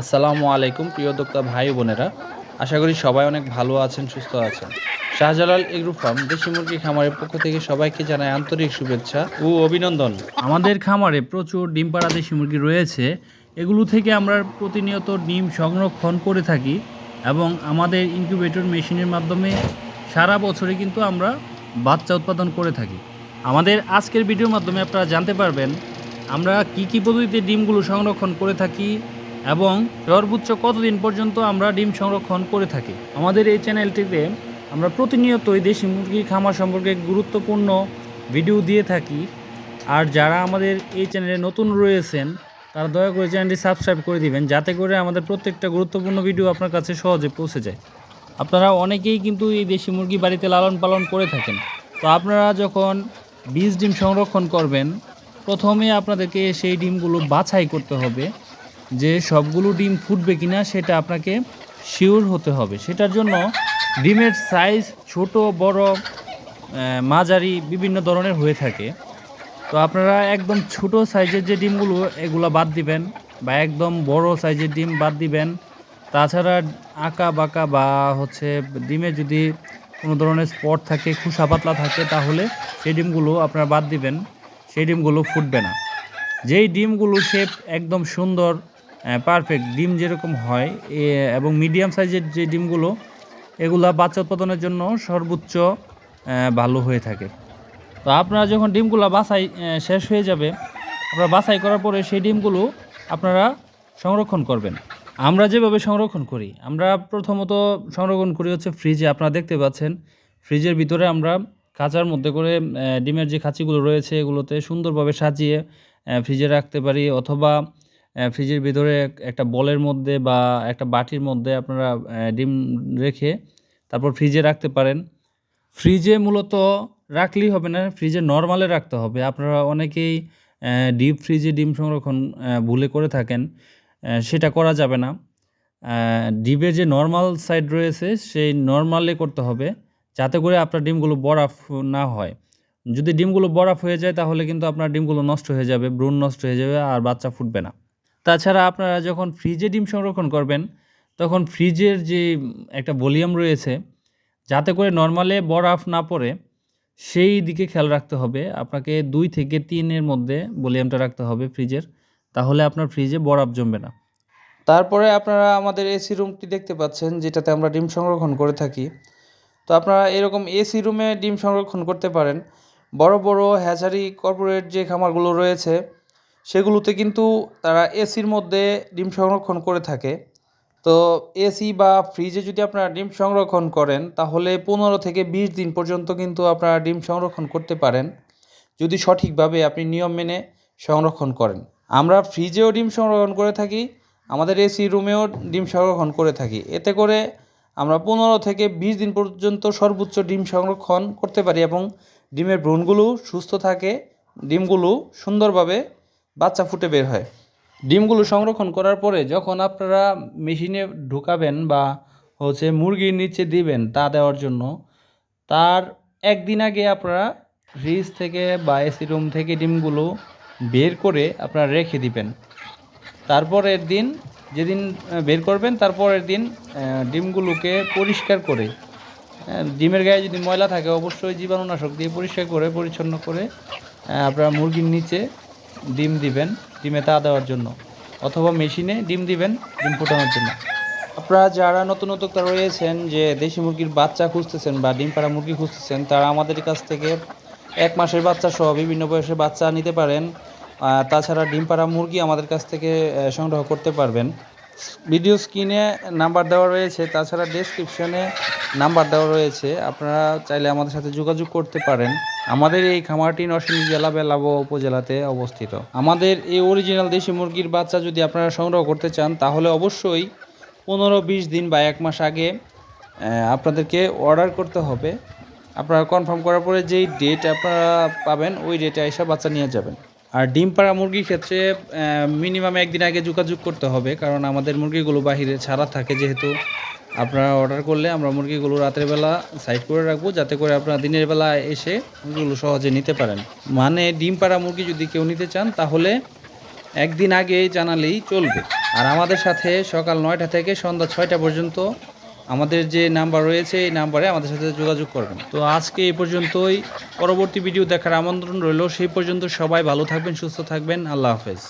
আসসালামু আলাইকুম, প্রিয় দোক্তা ভাই বোনেরা। আশা করি সবাই অনেক ভালো আছেন, সুস্থ আছেন। শাহজালাল এগ্রো ফার্ম, দেশি মুরগি খামারের পক্ষ থেকে সবাইকে জানায় আন্তরিক শুভেচ্ছা ও অভিনন্দন। আমাদের খামারে প্রচুর ডিম পাড়া দেশি মুরগি রয়েছে। এগুলো থেকে আমরা প্রতিনিয়ত ডিম সংরক্ষণ করে থাকি এবং আমাদের ইনকিউবেটর মেশিনের মাধ্যমে সারা বছরে কিন্তু আমরা বাচ্চা উৎপাদন করে থাকি। আমাদের আজকের ভিডিওর মাধ্যমে আপনারা জানতে পারবেন, আমরা কি কি পদ্ধতিতে ডিমগুলো সংরক্ষণ করে থাকি এবং সর্বোচ্চ কতদিন পর্যন্ত আমরা ডিম সংরক্ষণ করে থাকি? আমাদের এই চ্যানেলটিতে আমরা প্রতিনিয়তই দেশি মুরগির খামার সম্পর্কে গুরুত্বপূর্ণ ভিডিও দিয়ে থাকি। আর যারা আমাদের এই চ্যানেলে নতুন রয়েছেন, তারা দয়া করে চ্যানেলটি সাবস্ক্রাইব করে দিবেন, যাতে করে আমাদের প্রত্যেকটা গুরুত্বপূর্ণ ভিডিও আপনার কাছে সহজে পৌঁছে যায়। আপনারা অনেকেই কিন্তু এই দেশি মুরগি বাড়িতে লালন পালন করে থাকেন। তো আপনারা যখন বীজ ডিম সংরক্ষণ করবেন, প্রথমে আপনাদেরকে সেই ডিমগুলো বাছাই করতে হবে। যে সবগুলো ডিম ফুটবে কিনা সেটা আপনাকে শিওর হতে হবে। সেটার জন্য ডিমের সাইজ ছোট, বড় মাঝারি বিভিন্ন ধরনের হয়ে থাকে। তো আপনারা একদম ছোট সাইজের যে ডিমগুলো, এগুলো বাদ দিবেন বা একদম বড় সাইজের ডিম বাদ দিবেন। তাছাড়া আঁকা বাঁকা বা হচ্ছে ডিমে যদি কোনো ধরনের স্পট থাকে, খুসা পাতলা থাকে, তাহলে সেই ডিমগুলো আপনারা বাদ দিবেন। সেই ডিমগুলো ফুটবে না। যেই ডিমগুলো শেপ একদম সুন্দর পারফেক্ট ডিম যেরকম হয় এবং মিডিয়াম সাইজের যে ডিমগুলো, এগুলা বাচ্চা উৎপাদনের জন্য সর্বোচ্চ ভালো হয়ে থাকে। তো আপনারা যখন ডিমগুলো বাছাই শেষ হয়ে যাবে, আপনারা বাছাই করার পরে সেই ডিমগুলো আপনারা সংরক্ষণ করবেন। আমরা যেভাবে সংরক্ষণ করি, আমরা প্রথমত সংরক্ষণ করি হচ্ছে ফ্রিজে আপনারা দেখতে পাচ্ছেন ফ্রিজের ভিতরে আমরা খাঁচার মধ্যে করে ডিমের যে খাঁচিগুলো রয়েছে, এগুলোতে সুন্দরভাবে সাজিয়ে ফ্রিজে রাখতে পারি, অথবা ফ্রিজের ভিতরে একটা বলের মধ্যে বা একটা বাটির মধ্যে আপনারা ডিম রেখে তারপর ফ্রিজে রাখতে পারেন। ফ্রিজে মূলত রাখলেই হবে না, ফ্রিজে নর্মালে রাখতে হবে। আপনারা অনেকেই ডিপ ফ্রিজে ডিম সংরক্ষণ ভুলে করে থাকেন সেটা করা যাবে না। ডিপের যে নর্মাল সাইড রয়েছে, সেই নর্মালে করতে হবে, যাতে করে আপনার ডিমগুলো বরফ না হয়। যদি ডিমগুলো বরফ হয়ে যায়, তাহলে কিন্তু আপনার ডিমগুলো নষ্ট হয়ে যাবে ব্রুন নষ্ট হয়ে যাবে, আর বাচ্চা ফুটবে না। তাছাড়া আপনারা যখন ফ্রিজে ডিম সংরক্ষণ করবেন, তখন ফ্রিজের যে একটা ভলিউম রয়েছে, যাতে করে নর্মালে বরফ না পড়ে, সেই দিকে খেয়াল রাখতে হবে। আপনাকে দুই থেকে তিনের মধ্যে ভলিউমটা রাখতে হবে ফ্রিজের তাহলে আপনার ফ্রিজে বরফ জমবে না। তারপরে আপনারা আমাদের এসি রুমটি দেখতে পাচ্ছেন, যেটাতে আমরা ডিম সংরক্ষণ করে থাকি। তো আপনারা এরকম এসি রুমে ডিম সংরক্ষণ করতে পারেন। বড় বড় হ্যাচারি কর্পোরেট যে খামারগুলো রয়েছে সেগুলোতে কিন্তু তারা এসির মধ্যে ডিম সংরক্ষণ করে থাকে। তো এসি বা ফ্রিজে যদি আপনারা ডিম সংরক্ষণ করেন, তাহলে পনেরো থেকে বিশ দিন পর্যন্ত কিন্তু আপনারা ডিম সংরক্ষণ করতে পারেন, যদি সঠিকভাবে আপনি নিয়ম মেনে সংরক্ষণ করেন। আমরা ফ্রিজেও ডিম সংরক্ষণ করে থাকি, আমাদের এসি রুমেও ডিম সংরক্ষণ করে থাকি। এতে করে আমরা পনেরো থেকে বিশ দিন পর্যন্ত সর্বোচ্চ ডিম সংরক্ষণ করতে পারি এবং ডিমের ভ্রূণগুলো সুস্থ থাকে, ডিমগুলো সুন্দরভাবে বাচ্চা ফুটে বের হয়। ডিমগুলো সংরক্ষণ করার পরে যখন আপনারা মেশিনে ঢুকাবেন বা হচ্ছে মুরগির নিচে দিবেন তা দেওয়ার জন্য, তার একদিন আগে আপনারা ফ্রিজ থেকে বা এসি রুম থেকে ডিমগুলো বের করে আপনারা রেখে দিবেন। তারপরের দিন যেদিন বের করবেন, তারপরের দিন ডিমগুলোকে পরিষ্কার করে ডিমের গায়ে যদি ময়লা থাকে অবশ্যই জীবাণুনাশক দিয়ে পরিষ্কার করে, পরিচ্ছন্ন করে আপনারা মুরগির নিচে ডিম দিবেন, ডিমে তা দেওয়ার জন্য। অথবা মেশিনে ডিম দিবেন, ডিম ফোটানোর জন্য। আপনারা যারা নতুন উদ্যোক্তা রয়েছেন যে দেশি মুরগির বাচ্চা খুঁজতেছেন বা ডিম পাড়া মুরগি খুঁজতেছেন, তারা আমাদের কাছ থেকে এক মাসের বাচ্চা সহ বিভিন্ন বয়সের বাচ্চা নিতে পারেন। তাছাড়া ডিম পাড়া মুরগি আমাদের কাছ থেকে সংগ্রহ করতে পারবেন। ভিডিও স্ক্রিনে নাম্বার দেওয়া রয়েছে, তাছাড়া ডেসক্রিপশনে নাম্বার দেওয়া রয়েছে। আপনারা চাইলে আমাদের সাথে যোগাযোগ করতে পারেন। আমাদের এই খামারটি নরসিংদী জেলা বেলাবো উপজেলাতে অবস্থিত। আমাদের এই অরিজিনাল দেশি মুরগির বাচ্চা যদি আপনারা সংগ্রহ করতে চান, তাহলে অবশ্যই পনেরো বিশ দিন বা এক মাস আগে আপনাদেরকে অর্ডার করতে হবে। আপনারা কনফার্ম করার পরে যেই ডেট আপনারা পাবেন, ওই ডেটে এসে বাচ্চা নিয়ে যাবেন। আর ডিম পাড়া মুরগির ক্ষেত্রে মিনিমাম একদিন আগে যোগাযোগ করতে হবে, কারণ আমাদের মুরগিগুলো বাহিরে ছাড়া থাকে যেহেতু। আপনারা অর্ডার করলে আমরা মুরগিগুলো রাতের বেলা সাইড করে রাখব, যাতে করে আপনারা দিনের বেলা এসে মুরগিগুলো সহজে নিতে পারেন। মানে ডিম পাড়া মুরগি যদি কেউ নিতে চান, তাহলে একদিন আগে জানালেই চলবে। আর আমাদের সাথে সকাল নয়টা থেকে সন্ধ্যা ছয়টা পর্যন্ত আমাদের যে নাম্বার রয়েছে, এই নাম্বারে আমাদের সাথে যোগাযোগ করবেন। তো আজকে এই পর্যন্তই। পরবর্তী ভিডিও দেখার আমন্ত্রণ রইল। সেই পর্যন্ত সবাই ভালো থাকবেন, সুস্থ থাকবেন। আল্লাহ হাফেজ।